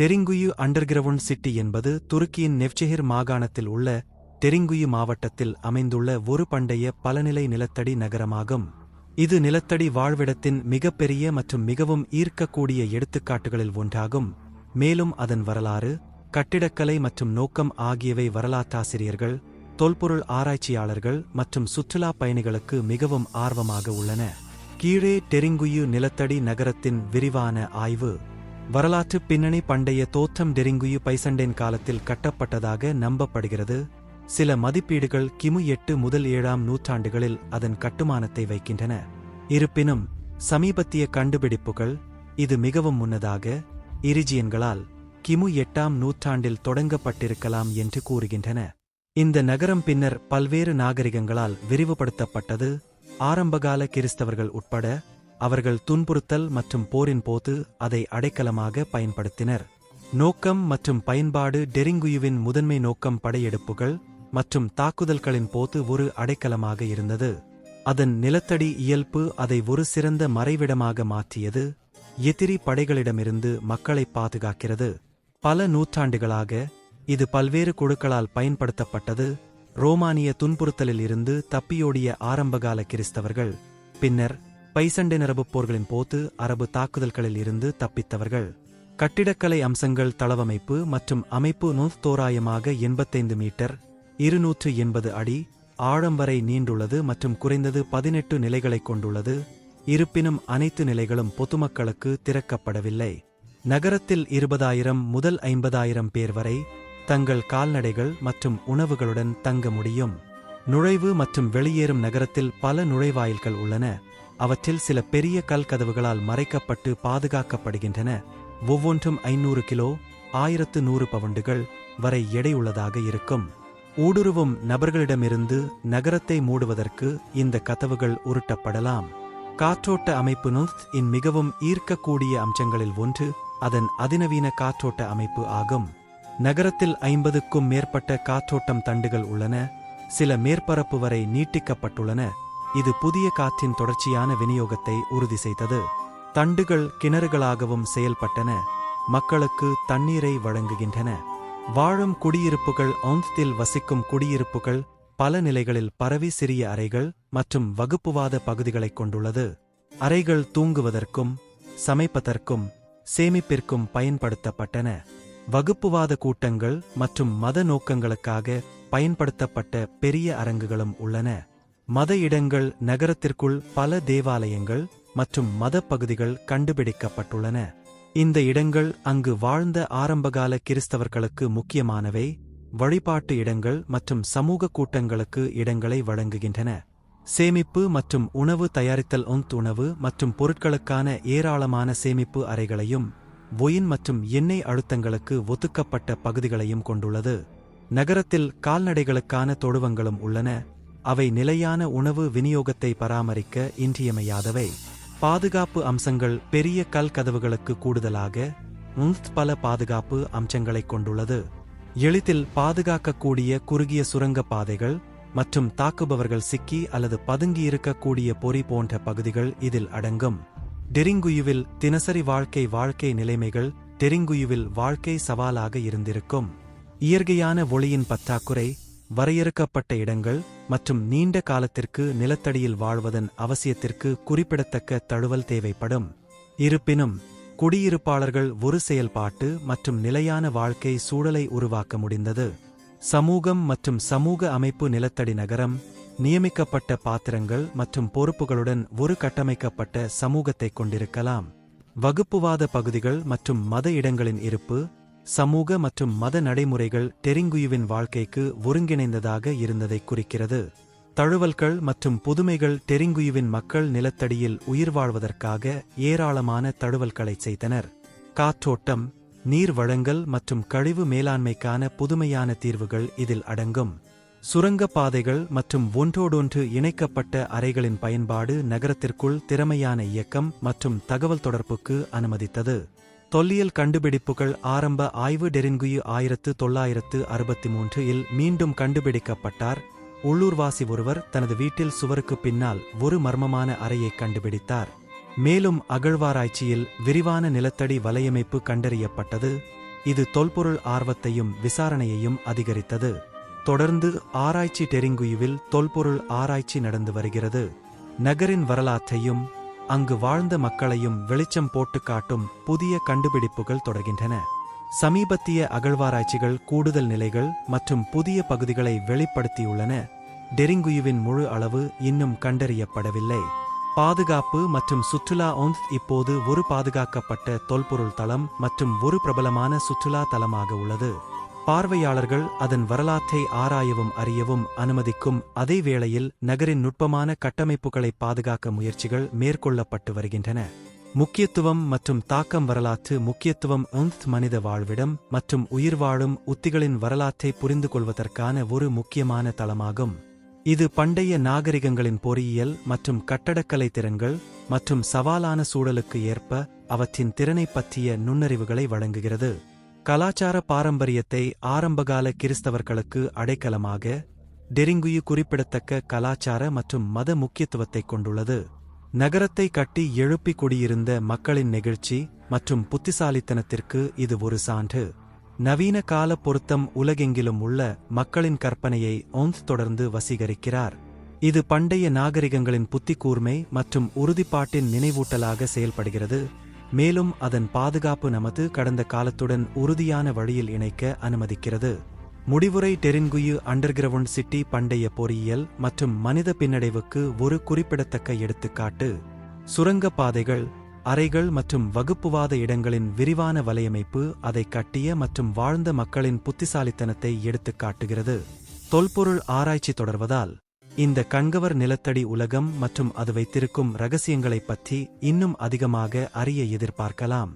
டெரிங்குயு underground city என்பது துருக்கியின் நெவ்செஹிர் மாகாணத்தில் உள்ள டெரிங்குயு மாவட்டத்தில் அமைந்துள்ள ஒரு பண்டைய பலநிலை நிலத்தடி நகரமாகும். இது நிலத்தடி வாழ்விடத்தின் மிகப்பெரிய மற்றும் மிகவும் ஈர்க்கக்கூடிய எடுத்துக்காட்டுகளில் ஒன்றாகும். மேலும் அதன் வரலாறு கட்டிடக்கலை மற்றும் நோக்கம் ஆகியவை வரலாற்றாசிரியர்கள் தொல்பொருள் ஆராய்ச்சியாளர்கள் மற்றும் சுற்றுலா பயணிகளுக்கு மிகவும் ஆர்வமாக உள்ளன. கீழே டெரிங்குயு நிலத்தடி நகரத்தின் விரிவான ஆய்வு. வரலாற்று பின்னணி பண்டைய தோற்றம் டெரிங்குயு பைசண்டேன் காலத்தில் கட்டப்பட்டதாக நம்பப்படுகிறது. சில மதிப்பீடுகள் கிமு எட்டு முதல் ஏழாம் நூற்றாண்டுகளில் அதன் கட்டுமானத்தை வைக்கின்றன. இருப்பினும் சமீபத்திய கண்டுபிடிப்புகள் இது மிகவும் முன்னதாக இரிஜியன்களால் கிமு எட்டாம் நூற்றாண்டில் தொடங்கப்பட்டிருக்கலாம் என்று கூறுகின்றன. இந்த நகரம் பின்னர் பல்வேறு நாகரிகங்களால் விரிவுபடுத்தப்பட்டது. ஆரம்பகால கிறிஸ்தவர்கள் உட்பட அவர்கள் துன்புறுத்தல் மற்றும் போரின் போது அதை அடைக்கலமாக பயன்படுத்தினர். நோக்கம் மற்றும் பயன்பாடு டெரிங்குயுவின் முதன்மை நோக்கம் படையெடுப்புகள் மற்றும் தாக்குதல்களின் போது ஒரு அடைக்கலமாக இருந்தது. அதன் நிலத்தடி இயல்பு அதை ஒரு சிறந்த மறைவிடமாக மாற்றியது. எதிரி படைகளிடமிருந்து மக்களை பாதுகாக்கிறது. பல நூற்றாண்டுகளாக இது பல்வேறு குழுக்களால் பயன்படுத்தப்பட்டது. ரோமானிய துன்புறுத்தலில் இருந்து தப்பியோடிய ஆரம்பகால கிறிஸ்தவர்கள் பின்னர் பைசண்டை அரபுப் போர்களின் போது அரபு தாக்குதல்களில் இருந்து தப்பித்தவர்கள். கட்டிடக்கலை அம்சங்கள் தளவமைப்பு மற்றும் அமைப்பு நூத் தோராயமாக எண்பத்தைந்து மீட்டர் இருநூற்று எண்பது அடி ஆழம் வரை நீண்டுள்ளது மற்றும் குறைந்தது பதினெட்டு நிலைகளைக் கொண்டுள்ளது. இருப்பினும் அனைத்து நிலைகளும் பொதுமக்களுக்கு திறக்கப்படவில்லை. நகரத்தில் இருபதாயிரம் முதல் ஐம்பதாயிரம் பேர் வரை தங்கள் கால்நடைகள் மற்றும் உணவுகளுடன் தங்க முடியும். நுழைவு மற்றும் வெளியேறும் நகரத்தில் பல நுழைவாயில்கள் உள்ளன. அவற்றில் சில பெரிய கல் கதவுகளால் மறைக்கப்பட்டு பாதுகாக்கப்படுகின்றன. ஒவ்வொன்றும் ஐநூறு கிலோ ஆயிரத்து நூறு பவுண்டுகள் வரை எடையுள்ளதாக இருக்கும். ஊடுருவும் நபர்களிடமிருந்து நகரத்தை மூடுவதற்கு இந்த கதவுகள் உருட்டப்படலாம். காற்றோட்ட அமைப்பு நுத் இன் மிகவும் ஈர்க்கக்கூடிய அம்சங்களில் ஒன்று அதன் அதிநவீன காற்றோட்ட அமைப்பு ஆகும். நகரத்தில் ஐம்பதுக்கும் மேற்பட்ட காற்றோட்டம் தண்டுகள் உள்ளன. சில மேற்பரப்பு வரை நீட்டிக்கப்பட்டுள்ளன. இது புதிய காற்றின் தொடர்ச்சியான விநியோகத்தை உறுதி செய்தது. தண்டுகள் கிணறுகளாகவும் செயல்பட்டன. மக்களுக்கு தண்ணீரை வழங்குகின்றன. வாழும் குடியிருப்புகள் ஒந்தத்தில் வசிக்கும் குடியிருப்புகள் பல நிலைகளில் பரவி சிறிய அறைகள் மற்றும் வகுப்புவாத பகுதிகளைக் கொண்டுள்ளது. அறைகள் தூங்குவதற்கும் சமைப்பதற்கும் சேமிப்பிற்கும் பயன்படுத்தப்பட்டன. வகுப்புவாத கூட்டங்கள் மற்றும் மத நோக்கங்களுக்காக பயன்படுத்தப்பட்ட பெரிய அரங்குகளும் உள்ளன. மத இடங்கள் நகரத்திற்குள் பல தேவாலயங்கள் மற்றும் மத பகுதிகள் கண்டுபிடிக்கப்பட்டுள்ளன. இந்த இடங்கள் அங்கு வாழ்ந்த ஆரம்பகால கிறிஸ்தவர்களுக்கு முக்கியமானவை வழிபாட்டு இடங்கள் மற்றும் சமூக கூட்டங்களுக்கு இடங்களை வழங்குகின்றன. சேமிப்பு மற்றும் உணவு தயாரித்தல் ஒந்த் உணவு மற்றும் பொருட்களுக்கான ஏராளமான சேமிப்பு அறைகளையும் ஒயின் மற்றும் எண்ணெய் அழுத்தங்களுக்கு ஒதுக்கப்பட்ட பகுதிகளையும் கொண்டுள்ளது. நகரத்தில் கால்நடைகளுக்கான தொழுவங்களும் உள்ளன. அவை நிலையான உணவு விநியோகத்தை பராமரிக்க இன்றியமையாதவை. பாதுகாப்பு அம்சங்கள் பெரிய கல் கதவுகளுக்கு கூடுதலாக உந்த் பல பாதுகாப்பு அம்சங்களைக் கொண்டுள்ளது. எளிதில் பாதுகாக்கக்கூடிய குறுகிய சுரங்க பாதைகள் மற்றும் தாக்குபவர்கள் சிக்கி அல்லது பதுங்கியிருக்கக்கூடிய பொறி போன்ற பகுதிகள் இதில் அடங்கும். டெரிங்குயுவில் தினசரி வாழ்க்கை வாழ்க்கை நிலைமைகள் டெரிங்குயுவில் வாழ்க்கை சவாலாக இருந்திருக்கும். இயற்கையான ஒளியின் பற்றாக்குறை வரையறுக்கப்பட்ட இடங்கள் மற்றும் நீண்ட காலத்திற்கு நிலத்தடியில் வாழ்வதன் அவசியத்திற்கு குறிப்பிடத்தக்க தழுவல் தேவைப்படும். இருப்பினும் குடியிருப்பாளர்கள் ஒரு செயல்பாட்டு மற்றும் நிலையான வாழ்க்கை சூழலை உருவாக்க முடிந்தது. சமூகம் மற்றும் சமூக அமைப்பு நிலத்தடி நகரம் நியமிக்கப்பட்ட பாத்திரங்கள் மற்றும் பொறுப்புகளுடன் ஒரு கட்டமைக்கப்பட்ட சமூகத்தை கொண்டிருக்கலாம். வகுப்புவாத பகுதிகள் மற்றும் மத இடங்களின் இருப்பு சமூக மற்றும் மத நடைமுறைகள் டெரிங்குயுவின் வாழ்க்கைக்கு ஒருங்கிணைந்ததாக இருந்ததை குறிக்கிறது. தழுவல்கள் மற்றும் புதுமைகள் டெரிங்குயுவின் மக்கள் நிலத்தடியில் உயிர் வாழ்வதற்காக ஏராளமான தழுவல்களைச் செய்தனர். காற்றோட்டம் நீர் வழங்கல் மற்றும் கழிவு மேலாண்மைக்கான புதுமையான தீர்வுகள் இதில் அடங்கும். சுரங்கப் பாதைகள் மற்றும் ஒன்றோடொன்று இணைக்கப்பட்ட அறைகளின் பயன்பாடு நகரத்திற்குள் திறமையான இயக்கம் மற்றும் தகவல் தொடர்புக்கு அனுமதித்தது. தொல்லியல் கண்டுபிடிப்புகள் ஆரம்ப ஆய்வு டெரிங்குயு ஆயிரத்து தொள்ளாயிரத்து அறுபத்தி மூன்று இல் மீண்டும் கண்டுபிடிக்கப்பட்டார். உள்ளூர்வாசி ஒருவர் தனது வீட்டில் சுவருக்கு பின்னால் ஒரு மர்மமான அறையை கண்டுபிடித்தார். மேலும் அகழ்வாராய்ச்சியில் விரிவான நிலத்தடி வலையமைப்பு கண்டறியப்பட்டது. இது தொல்பொருள் ஆர்வத்தையும் விசாரணையையும் அதிகரித்தது. தொடர்ந்து ஆராய்ச்சி டெரிங்குயுவில் தொல்பொருள் ஆராய்ச்சி நடந்து வருகிறது. நகரின் வரலாற்றையும் அங்கு வாழ்ந்த மக்களையும் வெளிச்சம் போட்டு காட்டும் புதிய கண்டுபிடிப்புகள் தொடர்கின்றன. சமீபத்திய அகழ்வாராய்ச்சிகள் கூடுதல் நிலைகள் மற்றும் புதிய பகுதிகளை வெளிப்படுத்தியுள்ளன. டெரிங்குயுவின் முழு அளவு இன்னும் கண்டறியப்படவில்லை. பாதுகாப்பு மற்றும் சுற்றுலா ஒன்ஸ் இப்போது ஒரு பாதுகாக்கப்பட்ட தொல்பொருள் தளம் மற்றும் ஒரு பிரபலமான சுற்றுலா தலமாக உள்ளது. பார்வையாளர்கள் அதன் வரலாற்றை ஆராயவும் அறியவும் அனுமதிக்கும் அதே வேளையில் நகரின் நுட்பமான கட்டமைப்புகளை பாதுகாக்க முயற்சிகள் மேற்கொள்ளப்பட்டு வருகின்றன. முக்கியத்துவம் மற்றும் தாக்கம் வரலாற்று முக்கியத்துவம் ஒன்ஸ் மனித வாழ்விடம் மற்றும் உயிர்வாழும் உத்திகளின் வரலாற்றை புரிந்து கொள்வதற்கான ஒரு முக்கியமான தளமாகும். இது பண்டைய நாகரிகங்களின் பொறியியல் மற்றும் கட்டடக்கலை திறன்கள் மற்றும் சவாலான சூழலுக்கு ஏற்ப அவற்றின் திறனைப் பற்றிய நுண்ணறிவுகளை வழங்குகிறது. கலாச்சார பாரம்பரியத்தை ஆரம்பகால கிறிஸ்தவர்களுக்கு அடைக்கலமாக டெரிங்குயு குறிப்பிடத்தக்க கலாச்சார மற்றும் மத முக்கியத்துவத்தைக் கொண்டுள்ளது. நகரத்தை கட்டி எழுப்பி குடியிருந்த மக்களின் நெகிழ்ச்சி மற்றும் புத்திசாலித்தனத்திற்கு இது ஒரு சான்று. நவீன கால பொருத்தம் உலகெங்கிலும் உள்ள மக்களின் கற்பனையை ஒன்ஸ் தொடர்ந்து வசீகரிக்கிறார். இது பண்டைய நாகரிகங்களின் புத்திக்கூர்மை மற்றும் உறுதிப்பாட்டின் நினைவூட்டலாக செயல்படுகிறது. மேலும் அதன் பாதுகாப்பு நமது கடந்த காலத்துடன் உறுதியான வழியில் இணைக்க அனுமதிக்கிறது. முடிவுரை டெரின்குயு அண்டர்கிரவுண்ட் சிட்டி பண்டைய பொறியியல் மற்றும் மனித பின்னடைவுக்கு ஒரு குறிப்பிடத்தக்க எடுத்துக்காட்டு. சுரங்கப் பாதைகள் அறைகள் மற்றும் வகுப்புவாத இடங்களின் விரிவான வலையமைப்பு அதை கட்டிய மற்றும் வாழ்ந்த மக்களின் புத்திசாலித்தனத்தை எடுத்துக்காட்டுகிறது. தொல்பொருள் ஆராய்ச்சி தொடர்வதால் இந்த கண்கவர் நிலத்தடி உலகம் மற்றும் அது வைத்திருக்கும் ரகசியங்களைப் பற்றி இன்னும் அதிகமாக அறிய எதிர்பார்க்கலாம்.